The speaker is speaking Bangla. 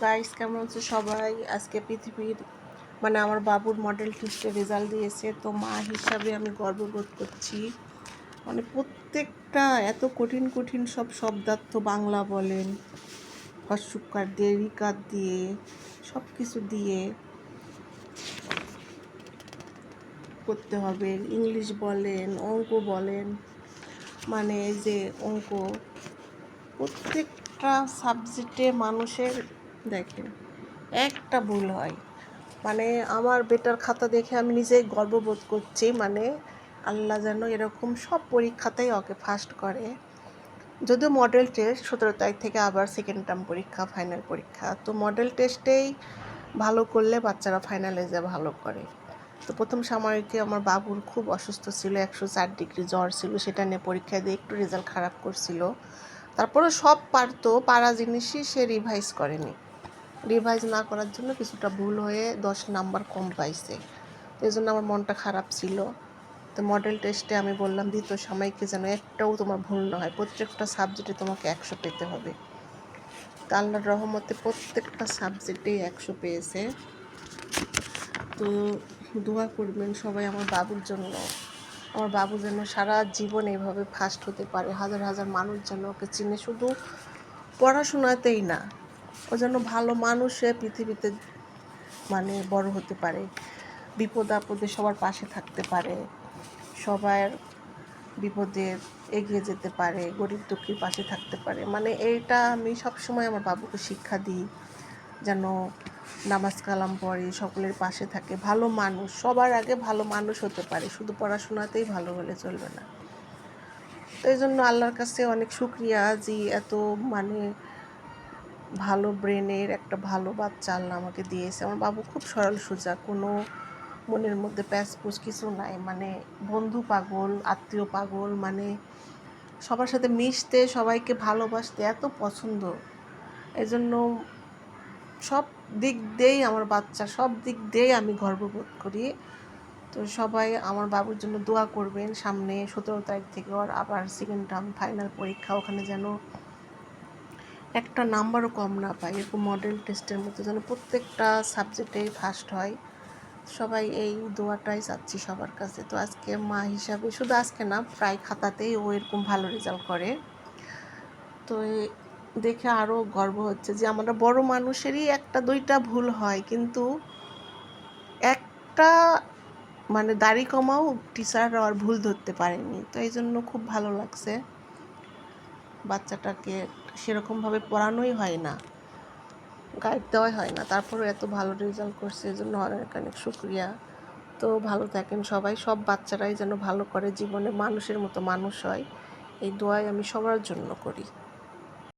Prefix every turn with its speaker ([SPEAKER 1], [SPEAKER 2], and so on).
[SPEAKER 1] গাইস কেমন আছে সবাই? আজকে পৃথিবীর মানে আমার বাবুর মডেল টেস্টে রেজাল্ট দিয়েছে। তো মা হিসাবে আমি গর্ববোধ করছি। মানে প্রত্যেকটা এত কঠিন কঠিন সব শব্দার্থ বাংলা বলেন হস্যকার দিয়ে, রিকার দিয়ে সব কিছু দিয়ে করতে হবে। ইংলিশ বলেন, অঙ্ক বলেন মানে যে অঙ্ক, প্রত্যেকটা সাবজেক্টে মানুষের দেখেন, একটা ভুল হয়। মানে আমার বেটার খাতা দেখে আমি নিজেই গর্ববোধ করছি মানে আল্লাহ যেন এরকম সব পরীক্ষাতেই ওকে ফার্স্ট করে। যদিও মডেল টেস্ট সতেরো তারিখ থেকে আবার সেকেন্ড টার্ম পরীক্ষা ফাইনাল পরীক্ষা। তো মডেল টেস্টেই ভালো করলে বাচ্চারা ফাইনালে যা ভালো করে। তো প্রথম সাময়িকে আমার বাবুর খুব অসুস্থ ছিল, একশো চার ডিগ্রি জ্বর ছিল, সেটা নিয়ে পরীক্ষা দিয়ে একটু রেজাল্ট খারাপ করছিল। তারপরে সব পারতো, পারা জিনিসই সে রিভাইজ করেনি। রিভাইজ না করার জন্য কিছুটা ভুল হয়ে দশ নাম্বার কম পাইছে। এই জন্য আমার মনটা খারাপ ছিল। তো মডেল টেস্টে আমি বললাম দ্বিতীয় সাময়িকে যেন একটাও তোমার ভুল না হয়। প্রত্যেকটা সাবজেক্টে তোমাকে একশো পেতে হবে। তো আল্লাহর রহমতে প্রত্যেকটা সাবজেক্টেই একশো পেয়েছে। তো দোয়া করবেন সবাই আমার বাবুর জন্য। আমার বাবু যেন সারা জীবন এইভাবে ফার্স্ট হতে পারে। হাজার হাজার মানুষ যেন ওকে চিনে। শুধু পড়াশোনাতেই না ও যেন ভালো মানুষে পৃথিবীতে মানে বড় হতে পারে। বিপদ আপদে সবার পাশে থাকতে পারে। সবার বিপদে এগিয়ে যেতে পারে, গরিব দুঃখীর পাশে থাকতে পারে। মানে এইটা আমি সবসময় আমার বাবুকে শিক্ষা দিই, যেন নামাজ কালাম পড়ে, সকলের পাশে থাকে। ভালো মানুষ, সবার আগে ভালো মানুষ হতে পারে। শুধু পড়াশোনাতেই ভালো হলে চলবে না। তো এই জন্য আল্লাহর কাছে অনেক শুক্রিয়া যে এত মানে ভালো ব্রেনের একটা ভালো বাচ্চা আল্লাহ আমাকে দিয়েছে। আমার বাবু খুব সরল সোজা, কোনো মনের মধ্যে প্যাসপুস কিছু নাই। মানে বন্ধু পাগল, আত্মীয় পাগল মানে সবার সাথে মিশতে, সবাইকে ভালোবাসতে এত পছন্দ। এই জন্য সব দিক দিয়েই আমার বাচ্চা, সব দিক দিয়েই আমি গর্ববোধ করি। তো সবাই আমার বাবুর জন্য দোয়া করবেন। সামনে সতেরো তারিখ থেকে ওর আবার সেকেন্ড টার্ম ফাইনাল পরীক্ষা। ওখানে যেন একটা নাম্বারও কম না পায়। এরকম মডেল টেস্টের মতো যেন প্রত্যেকটা সাবজেক্টেই ফার্স্ট হয়। সবাই এই দোয়াটাই চাচ্ছি সবার কাছে। তো আজকে মা হিসাবে, শুধু আজকে না, প্রায় খাতাতেই ও এরকম ভালো রেজাল্ট করে। তো দেখে আরও গর্ব হচ্ছে যে, আমরা বড় মানুষেরই একটা, দুইটা ভুল হয়। কিন্তু একটা মানে দাড়ি কমাও টিচাররা আর ভুল ধরতে পারেনি। তো এই জন্য খুব ভালো লাগছে। বাচ্চাটাকে সেরকমভাবে পড়ানোই হয় না গাইড দেওয়াই হয় না। তারপরে এত ভালো রেজাল্ট করছে, এই জন্য অনেক অনেক শুক্রিয়া। তো ভালো থাকেন সবাই, সব বাচ্চারাই যেন ভালো করে জীবনে মানুষের মতো মানুষ হয়, এই দোয়াই আমি সবার জন্য করি।